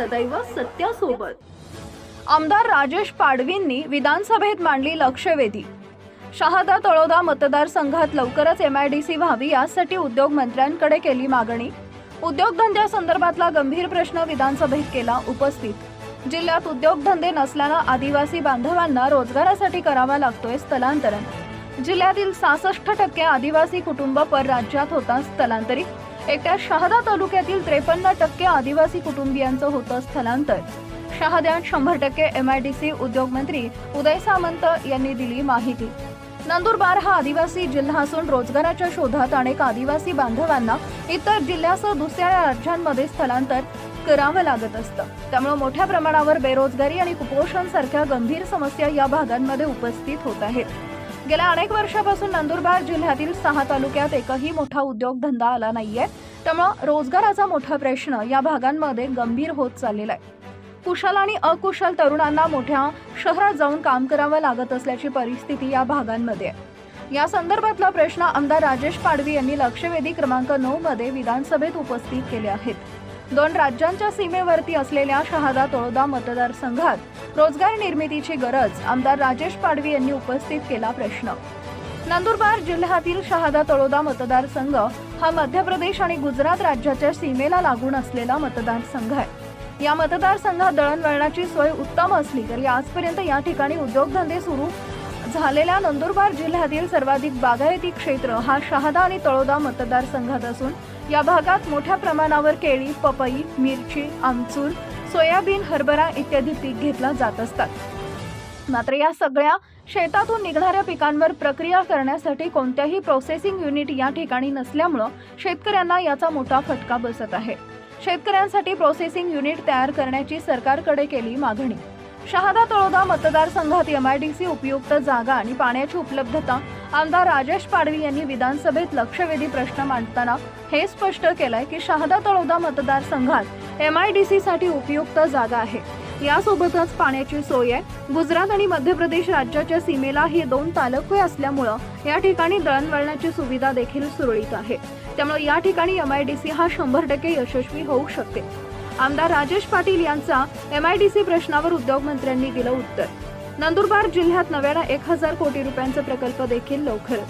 सदैव सत्यासोबत. आमदार राजेश पाडवींनी विधानसभेत मांडली लक्षवेधी. शहादा तळोदा मतदारसंघात लवकरच एम आय डी सी व्हावी यासाठी उद्योगमंत्र्यांकडे केली मागणी. उद्योगधंद्यासंदर्भातला गंभीर प्रश्न विधानसभेत केला उपस्थित. जिल्ह्यात उद्योगधंदे नसल्यानं आदिवासी बांधवांना रोजगारासाठी करावा लागतोय स्थलांतरण. जिल्ह्यातील सहासष्ट टक्के आदिवासी कुटुंब परराज्यात होता स्थलांतरित. एकट्या शहादा तालुक्यातील त्रेपन्न टक्के आदिवासी कुटुंबियांचं होतं स्थलांतर. शहाद्यात शंभर टक्के एमआयडीसी उद्योगमंत्री उदय सामंत यांनी दिली माहिती. नंदुरबार हा आदिवासी जिल्हा असून रोजगाराच्या शोधात अनेक आदिवासी बांधवांना इतर जिल्ह्यासह दुसऱ्या राज्यांमध्ये स्थलांतर करावं लागत असतं. त्यामुळे मोठ्या प्रमाणावर बेरोजगारी आणि कुपोषण सारख्या गंभीर समस्या या भागांमध्ये उपस्थित होत आहेत. गेल्या अनेक वर्षापासून नंदुरबार जिल्ह्यातील सहा तालुक्यात एकही मोठा उद्योगधंदा आला नाहीये. त्यामुळं रोजगाराचा मोठा प्रश्न या भागांमध्ये गंभीर होत चाललेला आहे. कुशल आणि अकुशल तरुणांना मोठ्या शहरात जाऊन काम करावं लागत असल्याची परिस्थिती या भागांमध्ये आहे. या संदर्भातला प्रश्न आमदार राजेश पाडवी यांनी लक्षवेधी क्रमांक नऊ मध्ये विधानसभेत उपस्थित केले आहेत. दोन राज्यांच्या सीमेवरती असलेल्या शहादा तळोदा मतदारसंघात रोजगार निर्मितीची गरज आमदार राजेश पाडवी यांनी उपस्थित केला प्रश्न. नंदुरबार जिल्ह्यातील शहादा तळोदा मतदारसंघ हा मध्य प्रदेश आणि गुजरात राज्याच्या सीमेला लागून असलेला मतदारसंघ आहे. या मतदारसंघात दळणवळणाची सोय उत्तम असली तरी आजपर्यंत या ठिकाणी उद्योगधंदे सुरू झालेल्या नंदुरबार जिल्ह्यातील सर्वाधिक बागायती क्षेत्र हा शहादा आणि तळोदा मतदारसंघात असून या भागात मोठ्या प्रमाणावर केळी पपई मिरची आमचूर सोयाबीन हरभरा इत्यादी पीक घेतला जात असतात. मात्र या सगळ्या शेतातून निघणाऱ्या पिकांवर प्रक्रिया करण्यासाठी कोणत्याही प्रोसेसिंग युनिट या ठिकाणी नसल्यामुळं शेतकऱ्यांना याचा मोठा फटका बसत आहे. शेतकऱ्यांसाठी प्रोसेसिंग युनिट तयार करण्याची सरकारकडे केली मागणी. शहादा तळोदा मतदारसंघात एमआयडीसी उपयुक्त जागा आणि पाण्याची उपलब्धता आमदार राजेश पाडवी यांनी विधानसभेत लक्षवेधी प्रश्न मांडताना हे स्पष्ट केलंय की शहादा तळोदा मतदारसंघात एमआयडीसी साठी उपयुक्त जागा आहे. यासोबतच पाण्याची सोय आहे. गुजरात आणि मध्य प्रदेश राज्याच्या सीमेला हे दोन तालुके असल्यामुळं या ठिकाणी दळणवळणाची सुविधा देखील सुरळीत आहे. त्यामुळे या ठिकाणी एमआयडीसी हा शंभर टक्के यशस्वी होऊ शकते. आमदार राजेश पाटील यांचा एमआयडीसी प्रश्नावर उद्योगमंत्र्यांनी दिलं उत्तर. नंदुरबार जिल्ह्यात नव्यानं एक हजार कोटी रुपयांचा प्रकल्प देखील लवकरच.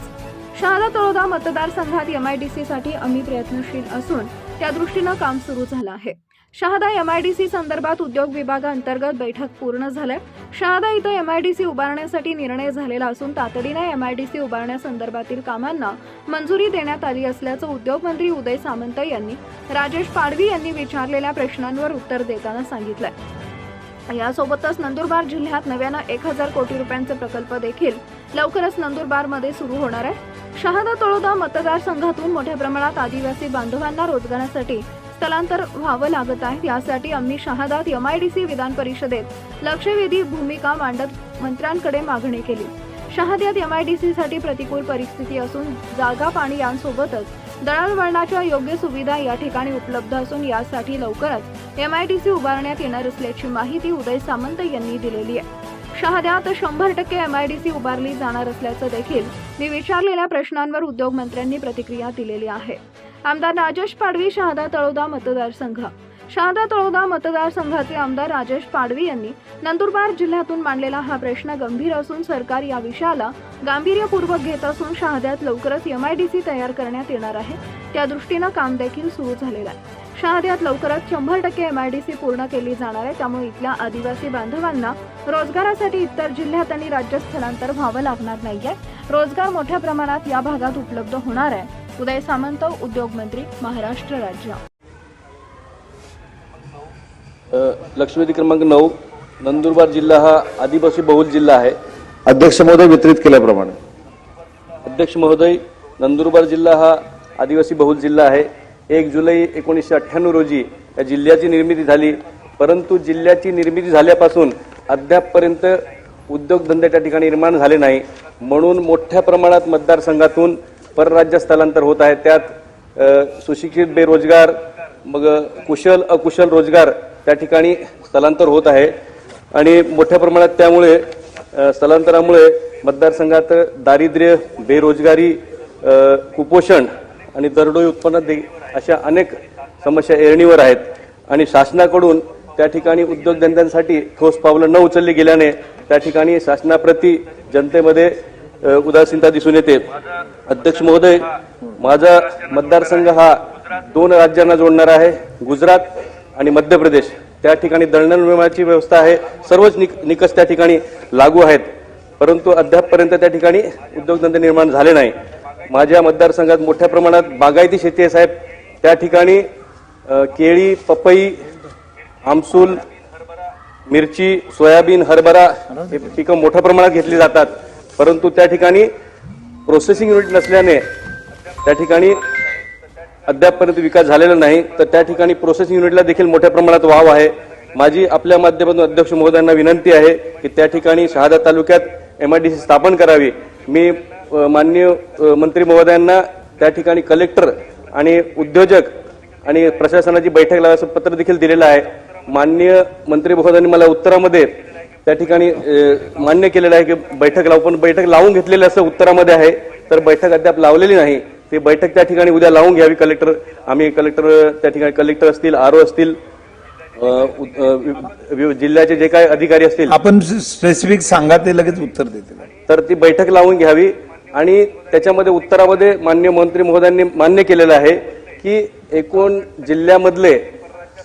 शहादा तळोदा मतदारसंघात एमआयडीसी साठी आम्ही प्रयत्नशील असून त्या दृष्टीनं काम सुरू झालं आहे. शहादा एमआयडीसी संदर्भात उद्योग विभागाअंतर्गत बैठक पूर्ण झाल्या. शहादा इथं एमआयडीसी उभारण्यासाठी निर्णय झालेला असून तातडीने एमआयडीसी उभारण्यासंदर्भातील कामांना मंजुरी देण्यात आली असल्याचं उद्योगमंत्री उदय सामंत यांनी राजेश पाडवी यांनी विचारलेल्या प्रश्नांवर उत्तर देताना सांगितलंय. यासोबतच नंदुरबार जिल्ह्यात नव्यानं एक हजार कोटी रुपयांचे प्रकल्प देखील लवकरच नंदुरबारमध्ये सुरू होणार आहे. शहादा तळोदा मतदारसंघातून मोठ्या प्रमाणात आदिवासी बांधवांना रोजगारासाठी स्थलांतर व्हावं लागत आहे. यासाठी आम्ही शहादात एमआयडीसी विधान परिषदेत लक्षवेधी भूमिका मांडत मंत्र्यांकडे मागणी केली. शहाद्यात एमआयडीसी साठी प्रतिकूल परिस्थिती असून जागा पाणी यांसोबतच दळणवळणाच्या योग्य सुविधा या ठिकाणी उपलब्ध असून यासाठी लवकरच एमआयडीसी उभारण्यात येणार असल्याची माहिती उदय सामंत यांनी दिलेली आहे. शहाद्यात शंभर टक्के एमआयडीसी उभारली जाणार असल्याचं देखील मी विचारलेल्या प्रश्नांवर उद्योगमंत्र्यांनी प्रतिक्रिया दिलेली आहे. आमदार राजेश पाडवी शहादा तळोदा मतदारसंघ शहादा तळोदा मतदारसंघाचे आमदार राजेश पाडवी यांनी नंदुरबार जिल्ह्यातून मांडलेला हा प्रश्न गंभीर असून सरकार या विषयाला गांभीर्यपूर्वक घेत असून शहाद्यात लवकरच एमआयडीसी तयार करण्यात येणार आहे. त्या दृष्टीनं काम देखील सुरू झालेलं आहे. शहाद्यात लवकरच शंभर टक्के एमआयडीसी पूर्ण केली जाणार आहे. त्यामुळे इथल्या आदिवासी बांधवांना रोजगारासाठी इतर जिल्ह्यात आणि राज्यात स्थलांतर व्हावं लागणार नाहीये. रोजगार मोठ्या प्रमाणात या भागात उपलब्ध होणार आहे. उदय सामंत उद्योगमंत्री महाराष्ट्र राज्य. अ, लक्षवेधी क्रमांक नऊ नंदुरबार जिल्हा हा आदिवासी बहुल जिल्हा आहे. अध्यक्ष महोदय वितरित केल्याप्रमाणे. अध्यक्ष महोदय नंदुरबार जिल्हा हा आदिवासी बहुल जिल्हा आहे. एक जुलै एकोणीसशे अठ्ठ्याण्णव रोजी या जिल्ह्याची निर्मिती झाली. परंतु जिल्ह्याची निर्मिती झाल्यापासून अद्यापपर्यंत उद्योगधंदे त्या ठिकाणी निर्माण झाले नाही. म्हणून मोठ्या प्रमाणात मतदारसंघातून परराज्य स्थलांतर होत आहे. त्यात सुशिक्षित बेरोजगार मग कुशल अकुशल रोजगार त्या ठिकाणी स्थलांतर होत आहे. आणि मोठ्या प्रमाणात त्यामुळे स्थलांतरामुळे मतदारसंघात दारिद्र्य बेरोजगारी कुपोषण आणि दरडोई उत्पन्नात दे- अशा अनेक समस्या एरणीवर आहेत. आणि शासनाकडून त्या ठिकाणी उद्योगधंद्यांसाठी ठोस पावलं न उचलली गेल्याने त्या ठिकाणी शासनाप्रती जनतेमध्ये उदासीनता दिसून येते. अध्यक्ष महोदय माझा मतदारसंघ हा दोन राज्यांना जोडणारा आहे. गुजरात आणि मध्य प्रदेश. त्या ठिकाणी दळणवळणाची व्यवस्था आहे. सर्वच निक- निकष त्या ठिकाणी लागू आहेत. परंतु अद्यापपर्यंत त्या ठिकाणी उद्योगधंदे निर्माण झाले नाही. माझ्या मतदारसंघात मोठ्या प्रमाणात बागायती शेती आहे साहेब. त्या ठिकाणी केळी पपई आमसूल मिरची सोयाबीन हरभरा हे पिकं मोठ्या प्रमाणात घेतली जातात. परंतु त्या ठिकाणी प्रोसेसिंग युनिट नसल्याने त्या ठिकाणी अद्यापपर्यंत विकास झालेला नाही. तर त्या ठिकाणी प्रोसेसिंग युनिटला देखील मोठ्या प्रमाणात वाव आहे. माझी आपल्या माध्यमातून अध्यक्ष महोदयांना विनंती आहे की त्या ठिकाणी शहादा तालुक्यात एमआयडीसी स्थापन करावी. मी माननीय मंत्री महोदयांना त्या ठिकाणी कलेक्टर आणि उद्योजक आणि प्रशासनाची बैठक लावायचं पत्र देखील दिलेलं आहे. माननीय मंत्री महोदयांनी मला उत्तरामध्ये त्या ठिकाणी मान्य केलेलं आहे की बैठक लावू पण बैठक लावून घेतलेली असं उत्तरामध्ये आहे. तर बैठक अद्याप लावलेली नाही. ती बैठक त्या ठिकाणी उद्या लावून घ्यावी कलेक्टर आम्ही कलेक्टर त्या ठिकाणी कलेक्टर असतील आर असतील अ, उ- अ, वि- वि- जिल्ह्याचे जे काही अधिकारी असतील. आपण स्पेसिफिक सांगा ते लगेच उत्तर देतील. तर ती बैठक लावून घ्यावी. आणि त्याच्यामध्ये उत्तरामध्ये मान्य मंत्री महोदयांनी मान्य केलेलं आहे की एकूण जिल्ह्यामधले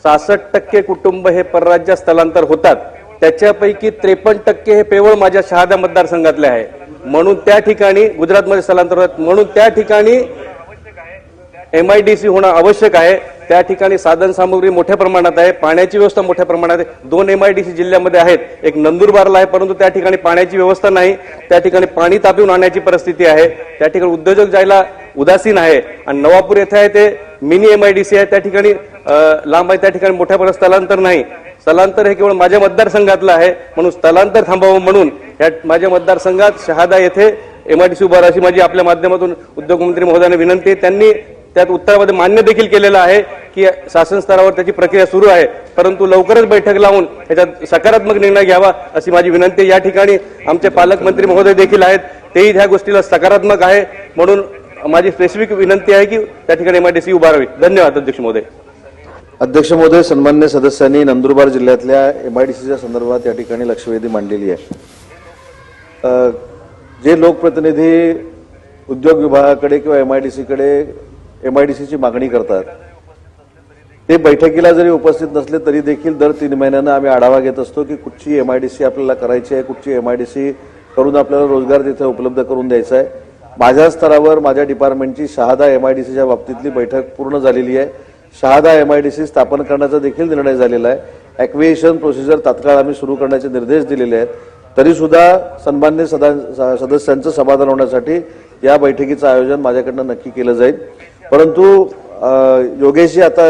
सहासष्ट टक्के कुटुंब हे परराज्यात स्थलांतर होतात. त्याच्यापैकी त्रेपन्न टक्के हे केवळ माझ्या शहादा मतदारसंघातले आहे. म्हणून त्या ठिकाणी गुजरातमध्ये स्थलांतर होतात म्हणून त्या ठिकाणी एमआयडीसी होणं आवश्यक आहे. त्या ठिकाणी साधनसामुग्री मोठ्या प्रमाणात आहे पाण्याची व्यवस्था मोठ्या प्रमाणात आहे. दोन एमआयडीसी जिल्ह्यामध्ये आहेत. एक नंदुरबारला आहे परंतु त्या ठिकाणी पाण्याची व्यवस्था नाही. त्या ठिकाणी पाणी तापवून आणण्याची परिस्थिती आहे. त्या ठिकाणी उद्योजक जायला उदासीन आहे. आणि नवापूर येथे आहे ते मिनी एमआयडीसी आहे. त्या ठिकाणी लांब आहे. त्या ठिकाणी मोठ्या प्रमाणात स्थलांतर नाही. स्थलांतर हे केवळ माझ्या मतदारसंघातलं आहे. म्हणून स्थलांतर थांबावं म्हणून या माझ्या मतदारसंघात शहादा येथे एमआयडीसी उभारा अशी माझी आपल्या माध्यमातून उद्योगमंत्री महोदयांना विनंती त्यांनी त्यात उत्तरामध्ये मान्य देखील केलेलं आहे की शासन स्तरावर त्याची प्रक्रिया सुरू आहे परंतु लवकरच बैठक लावून त्याच्यात सकारात्मक निर्णय घ्यावा अशी माझी विनंती या ठिकाणी आमचे पालकमंत्री महोदय देखील आहेत तेही ह्या गोष्टीला सकारात्मक आहे म्हणून माझी स्पेसिफिक विनंती आहे की त्या ठिकाणी एमआयडीसी उभारावी. धन्यवाद अध्यक्ष महोदय. अध्यक्ष महोदय सन्मान्य सदस्यांनी नंदुरबार जिल्ह्यातल्या एमआयडीसीच्या संदर्भात या ठिकाणी लक्षवेधी मांडलेली आहे. जे लोकप्रतिनिधी उद्योग विभागाकडे किंवा एमआयडीसीकडे एम आय डी सीची मागणी करतात. ते बैठकीला जरी उपस्थित नसले तरी देखील दर तीन महिन्यानं आम्ही आढावा घेत असतो की कुठची एम आय डी सी आपल्याला करायची आहे कुठची एम आय डी सी करून आपल्याला रोजगार तिथे उपलब्ध करून द्यायचा आहे. माझ्या स्तरावर माझ्या डिपार्टमेंटची शहादा एम आय डी सीच्या बाबतीतली बैठक पूर्ण झालेली आहे. Shahada M I D C स्थापन करण्याचा देखील निर्णय झालेला आहे. ॲक्विएशन प्रोसिजर तात्काळ आम्ही सुरू करण्याचे निर्देश दिलेले आहेत. तरीसुद्धा सन्मान्य सदा सदस्यांचं समाधान होण्यासाठी या बैठकीचं आयोजन माझ्याकडनं नक्की केलं जाईल. परंतु योगेशजी आता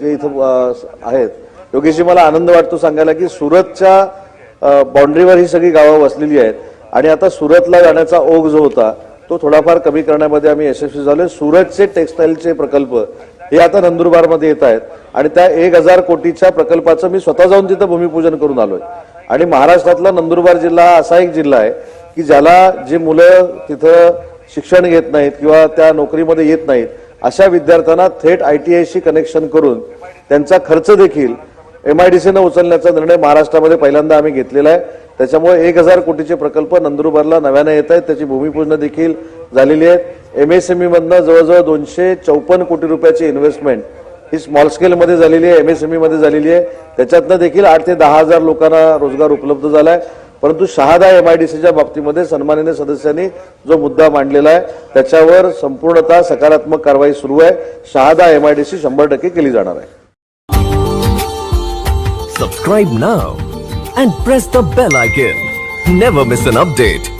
जे इथं आहेत योगेशजी मला आनंद वाटतो सांगायला की सुरतच्या बाउंड्रीवर ही सगळी गावं वसलेली आहेत. आणि आता सुरतला जाण्याचा ओघ जो होता तो थोडाफार कमी करण्यामध्ये आम्ही यशस्वी झालो सुरतचे टेक्सटाईलचे प्रकल्प हे आता नंदुरबारमध्ये येत आहेत. आणि त्या एक हजार कोटीच्या प्रकल्पाचं मी स्वतः जाऊन तिथं भूमिपूजन करून आलोय. आणि महाराष्ट्रातला नंदुरबार जिल्हा असा एक जिल्हा आहे की ज्याला जी मुलं तिथं शिक्षण घेत नाहीत किंवा त्या नोकरीमध्ये येत नाहीत अशा विद्यार्थ्यांना थेट आय टी आयशी कनेक्शन करून त्यांचा खर्च देखील एमआयडीसीनं उचलण्याचा निर्णय महाराष्ट्रामध्ये पहिल्यांदा आम्ही घेतलेला आहे. त्याच्यामुळे एक हजार कोटीचे प्रकल्प नंदुरबारला नव्याने येत आहेत. त्याची भूमिपूजन देखील झालेली आहेत एम ईमधनं जवळजवळ दोनशे चौपन्न कोटी रुपयाची इन्व्हेस्टमेंट ही स्मॉल स्केलमध्ये झालेली आहे. एमएसएमई ईमध्ये झालेली आहे. त्याच्यातनं देखील आठ ते दहा हजार लोकांना रोजगार उपलब्ध झाला आहे परंतु शहादा एमआयडीसीच्या बाबतीमध्ये सन्माननीय सदस्यांनी जो मुद्दा मांडलेला आहे त्याच्यावर संपूर्णतः सकारात्मक कारवाई सुरू आहे. शहादा एमआयडीसी शंभर टक्के केली जाणार आहे. Subscribe now and press the bell icon never miss an update